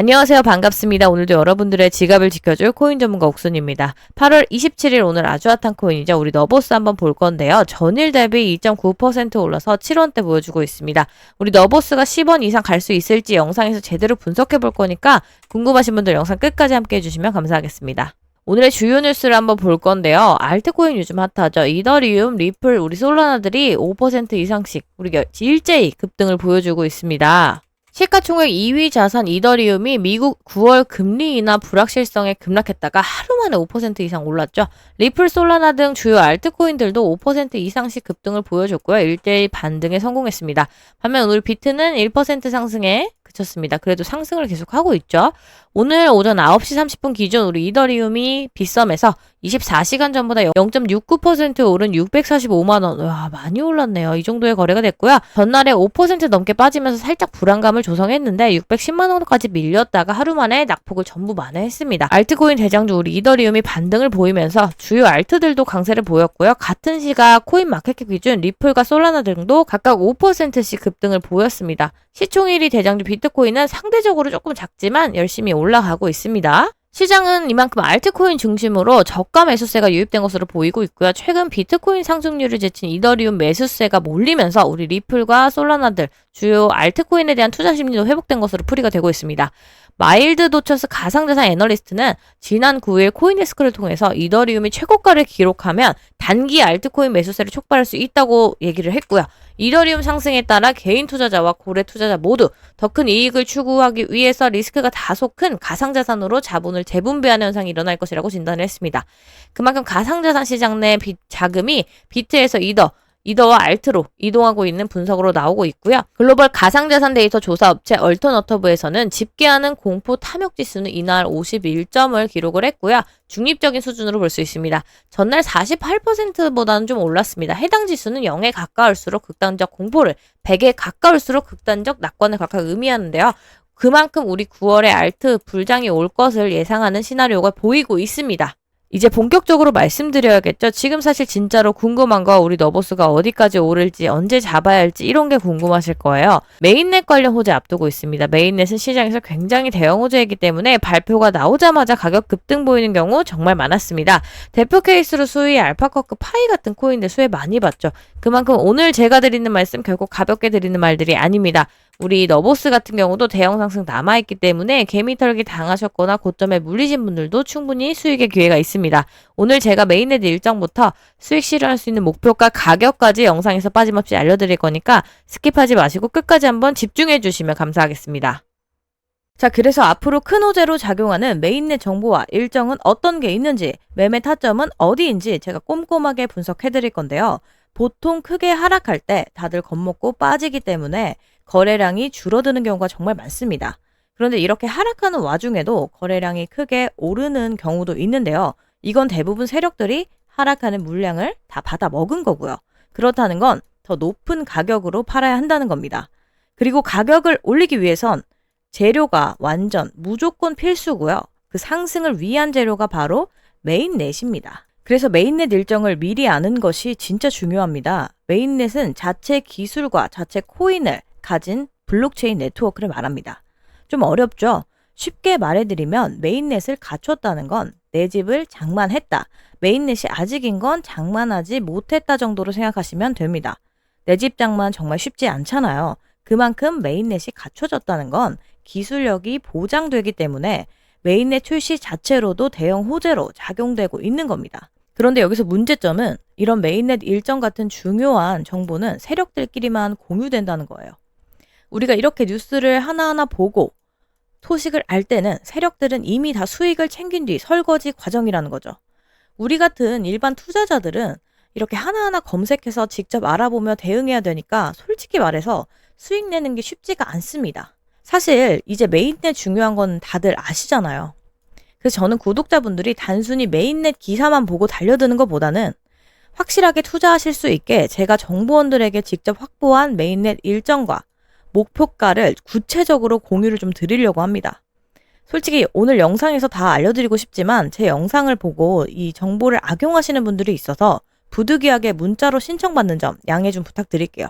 안녕하세요. 반갑습니다. 오늘도 여러분들의 지갑을 지켜줄 코인 전문가 옥순입니다. 8월 27일 오늘 아주 핫한 코인이죠. 우리 너보스 한번 볼 건데요. 전일 대비 2.9% 올라서 7원대 보여주고 있습니다. 우리 너보스가 10원 이상 갈 수 있을지 영상에서 제대로 분석해 볼 거니까 궁금하신 분들 영상 끝까지 함께 해주시면 감사하겠습니다. 오늘의 주요 뉴스를 한번 볼 건데요. 알트코인 요즘 핫하죠. 이더리움, 리플, 우리 솔라나들이 5% 이상씩 우리가 일제히 급등을 보여주고 있습니다. 시가총액 2위 자산 이더리움이 미국 9월 금리 인하 불확실성에 급락했다가 하루 만에 5% 이상 올랐죠. 리플, 솔라나 등 주요 알트코인들도 5% 이상씩 급등을 보여줬고요. 일대일 반등에 성공했습니다. 반면 오늘 비트는 1% 상승에 그쳤습니다. 그래도 상승을 계속하고 있죠. 오늘 오전 9시 30분 기준 우리 이더리움이 빗썸에서 24시간 전보다 0.69% 오른 645만원. 와, 많이 올랐네요. 이 정도의 거래가 됐고요. 전날에 5% 넘게 빠지면서 살짝 불안감을 조성했는데 610만원까지 밀렸다가 하루 만에 낙폭을 전부 만회했습니다. 알트코인 대장주 우리 이더리움이 반등을 보이면서 주요 알트들도 강세를 보였고요. 같은 시각 코인 마켓캡 기준 리플과 솔라나 등도 각각 5%씩 급등을 보였습니다. 시총 1위 대장주 비트코인은 상대적으로 조금 작지만 열심히 올라가고 있습니다. 시장은 이만큼 알트코인 중심으로 저가 매수세가 유입된 것으로 보이고 있고요. 최근 비트코인 상승률을 제친 이더리움 매수세가 몰리면서 우리 리플과 솔라나들 주요 알트코인에 대한 투자 심리도 회복된 것으로 풀이가 되고 있습니다. 마일드 도처스 가상자산 애널리스트는 지난 9일 코인데스크를 통해서 이더리움이 최고가를 기록하면 단기 알트코인 매수세를 촉발할 수 있다고 얘기를 했고요. 이더리움 상승에 따라 개인 투자자와 고래 투자자 모두 더 큰 이익을 추구하기 위해서 리스크가 다소 큰 가상자산으로 자본을 재분배하는 현상이 일어날 것이라고 진단을 했습니다. 그만큼 가상자산 시장 내 비, 자금이 비트에서 이더, 이더와 알트로 이동하고 있는 분석으로 나오고 있고요. 글로벌 가상자산 데이터 조사 업체 얼터너터브에서는 집계하는 공포 탐욕 지수는 이날 51점을 기록을 했고요. 중립적인 수준으로 볼 수 있습니다. 전날 48%보다는 좀 올랐습니다. 해당 지수는 0에 가까울수록 극단적 공포를, 100에 가까울수록 극단적 낙관을 각각 의미하는데요. 그만큼 우리 9월에 알트 불장이 올 것을 예상하는 시나리오가 보이고 있습니다. 이제 본격적으로 말씀드려야겠죠. 지금 사실 진짜로 궁금한 거 우리 너보스가 어디까지 오를지 언제 잡아야 할지 이런 게 궁금하실 거예요. 메인넷 관련 호재 앞두고 있습니다. 메인넷은 시장에서 굉장히 대형 호재이기 때문에 발표가 나오자마자 가격 급등 보이는 경우 정말 많았습니다. 대표 케이스로 수위 알파커크 파이 같은 코인들 수혜 많이 봤죠. 그만큼 오늘 제가 드리는 말씀 결국 가볍게 드리는 말들이 아닙니다. 우리 너보스 같은 경우도 대형 상승 남아있기 때문에 개미 털기 당하셨거나 고점에 물리신 분들도 충분히 수익의 기회가 있습니다. 오늘 제가 메인헤드 일정부터 수익 실현할 수 있는 목표가 가격까지 영상에서 빠짐없이 알려드릴 거니까 스킵하지 마시고 끝까지 한번 집중해 주시면 감사하겠습니다. 자, 그래서 앞으로 큰 호재로 작용하는 메인넷 정보와 일정은 어떤 게 있는지, 매매 타점은 어디인지 제가 꼼꼼하게 분석해 드릴 건데요. 보통 크게 하락할 때 다들 겁먹고 빠지기 때문에 거래량이 줄어드는 경우가 정말 많습니다. 그런데 이렇게 하락하는 와중에도 거래량이 크게 오르는 경우도 있는데요. 이건 대부분 세력들이 하락하는 물량을 다 받아 먹은 거고요. 그렇다는 건 더 높은 가격으로 팔아야 한다는 겁니다. 그리고 가격을 올리기 위해선 재료가 완전 무조건 필수고요. 그 상승을 위한 재료가 바로 메인넷입니다. 그래서 메인넷 일정을 미리 아는 것이 진짜 중요합니다. 메인넷은 자체 기술과 자체 코인을 가진 블록체인 네트워크를 말합니다. 좀 어렵죠? 쉽게 말해드리면 메인넷을 갖췄다는 건 내 집을 장만했다. 메인넷이 아직인 건 장만하지 못했다 정도로 생각하시면 됩니다. 내 집 장만 정말 쉽지 않잖아요. 그만큼 메인넷이 갖춰졌다는 건 기술력이 보장되기 때문에 메인넷 출시 자체로도 대형 호재로 작용되고 있는 겁니다. 그런데 여기서 문제점은 이런 메인넷 일정 같은 중요한 정보는 세력들끼리만 공유된다는 거예요. 우리가 이렇게 뉴스를 하나하나 보고 소식을 알 때는 세력들은 이미 다 수익을 챙긴 뒤 설거지 과정이라는 거죠. 우리 같은 일반 투자자들은 이렇게 하나하나 검색해서 직접 알아보며 대응해야 되니까 솔직히 말해서 수익 내는 게 쉽지가 않습니다. 사실 이제 메인넷 중요한 건 다들 아시잖아요. 그래서 저는 구독자분들이 단순히 메인넷 기사만 보고 달려드는 것보다는 확실하게 투자하실 수 있게 제가 정보원들에게 직접 확보한 메인넷 일정과 목표가를 구체적으로 공유를 좀 드리려고 합니다. 솔직히 오늘 영상에서 다 알려드리고 싶지만 제 영상을 보고 이 정보를 악용하시는 분들이 있어서 부득이하게 문자로 신청받는 점 양해 좀 부탁드릴게요.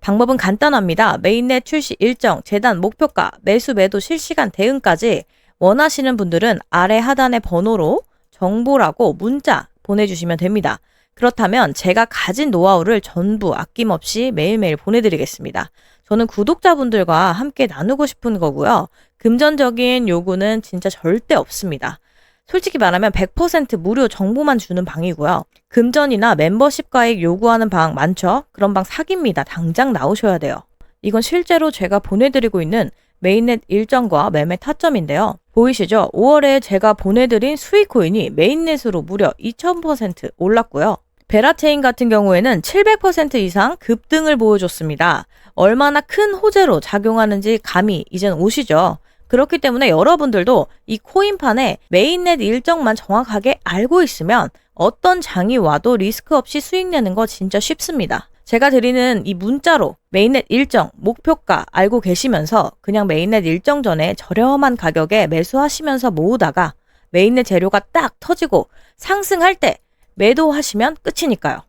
방법은 간단합니다. 메인넷 출시 일정, 재단 목표가, 매수 매도 실시간 대응까지 원하시는 분들은 아래 하단의 번호로 정보라고 문자 보내주시면 됩니다. 그렇다면 제가 가진 노하우를 전부 아낌없이 매일매일 보내드리겠습니다. 저는 구독자분들과 함께 나누고 싶은 거고요. 금전적인 요구는 진짜 절대 없습니다. 솔직히 말하면 100% 무료 정보만 주는 방이고요. 금전이나 멤버십 가액 요구하는 방 많죠? 그런 방 사기입니다. 당장 나오셔야 돼요. 이건 실제로 제가 보내드리고 있는 메인넷 일정과 매매 타점인데요. 보이시죠? 5월에 제가 보내드린 수익 코인이 메인넷으로 무려 2000% 올랐고요. 베라체인 같은 경우에는 700% 이상 급등을 보여줬습니다. 얼마나 큰 호재로 작용하는지 감이 이젠 오시죠? 그렇기 때문에 여러분들도 이 코인판에 메인넷 일정만 정확하게 알고 있으면 어떤 장이 와도 리스크 없이 수익 내는 거 진짜 쉽습니다. 제가 드리는 이 문자로 메인넷 일정, 목표가 알고 계시면서 그냥 메인넷 일정 전에 저렴한 가격에 매수하시면서 모으다가 메인넷 재료가 딱 터지고 상승할 때 매도하시면 끝이니까요.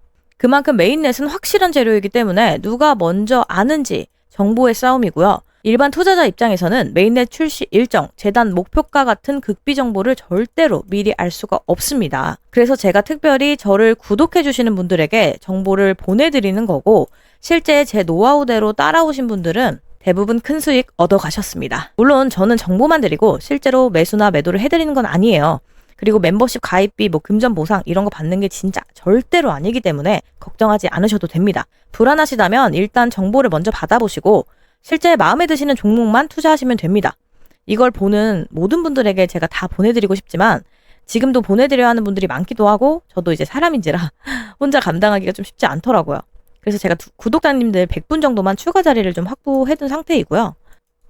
그만큼 메인넷은 확실한 재료이기 때문에 누가 먼저 아는지 정보의 싸움이고요. 일반 투자자 입장에서는 메인넷 출시 일정, 재단 목표가 같은 극비 정보를 절대로 미리 알 수가 없습니다. 그래서 제가 특별히 저를 구독해 주시는 분들에게 정보를 보내드리는 거고 실제 제 노하우대로 따라오신 분들은 대부분 큰 수익 얻어 가셨습니다. 물론 저는 정보만 드리고 실제로 매수나 매도를 해드리는 건 아니에요. 그리고 멤버십 가입비, 뭐 금전 보상 이런 거 받는 게 진짜 절대로 아니기 때문에 걱정하지 않으셔도 됩니다. 불안하시다면 일단 정보를 먼저 받아보시고 실제 마음에 드시는 종목만 투자하시면 됩니다. 이걸 보는 모든 분들에게 제가 다 보내드리고 싶지만 지금도 보내드려야 하는 분들이 많기도 하고 저도 이제 사람인지라 혼자 감당하기가 좀 쉽지 않더라고요. 그래서 제가 두- 구독자님들 100분 정도만 추가 자리를 좀 확보해둔 상태이고요.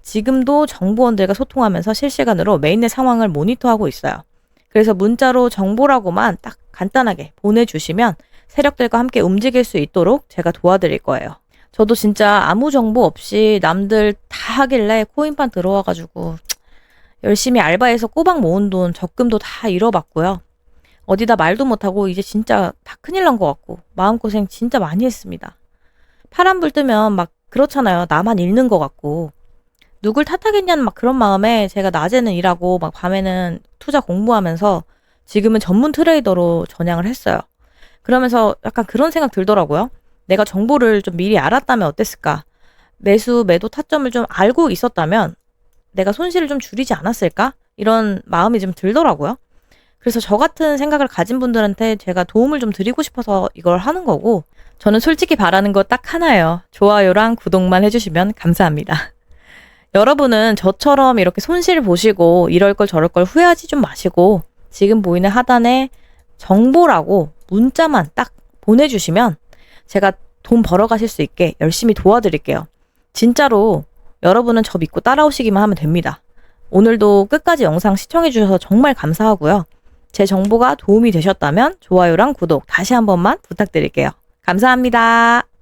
지금도 정보원들과 소통하면서 실시간으로 메인의 상황을 모니터하고 있어요. 그래서 문자로 정보라고만 딱 간단하게 보내주시면 세력들과 함께 움직일 수 있도록 제가 도와드릴 거예요. 저도 진짜 아무 정보 없이 남들 다 하길래 코인판 들어와가지고 열심히 알바해서 꼬박 모은 돈 적금도 다 잃어봤고요. 어디다 말도 못하고 이제 진짜 다 큰일 난 것 같고 마음고생 진짜 많이 했습니다. 파란불 뜨면 막 그렇잖아요. 나만 잃는 것 같고 누굴 탓하겠냐는 막 그런 마음에 제가 낮에는 일하고 막 밤에는 투자 공부하면서 지금은 전문 트레이더로 전향을 했어요. 그러면서 약간 그런 생각 들더라고요. 내가 정보를 좀 미리 알았다면 어땠을까? 매수, 매도 타점을 좀 알고 있었다면 내가 손실을 좀 줄이지 않았을까? 이런 마음이 좀 들더라고요. 그래서 저 같은 생각을 가진 분들한테 제가 도움을 좀 드리고 싶어서 이걸 하는 거고, 저는 솔직히 바라는 거 딱 하나예요. 좋아요랑 구독만 해주시면 감사합니다. 여러분은 저처럼 이렇게 손실 보시고 이럴 걸 저럴 걸 후회하지 좀 마시고, 지금 보이는 하단에 정보라고 문자만 딱 보내주시면 제가 돈 벌어 가실 수 있게 열심히 도와드릴게요. 진짜로 여러분은 저 믿고 따라오시기만 하면 됩니다. 오늘도 끝까지 영상 시청해주셔서 정말 감사하고요. 제 정보가 도움이 되셨다면 좋아요랑 구독 다시 한 번만 부탁드릴게요. 감사합니다.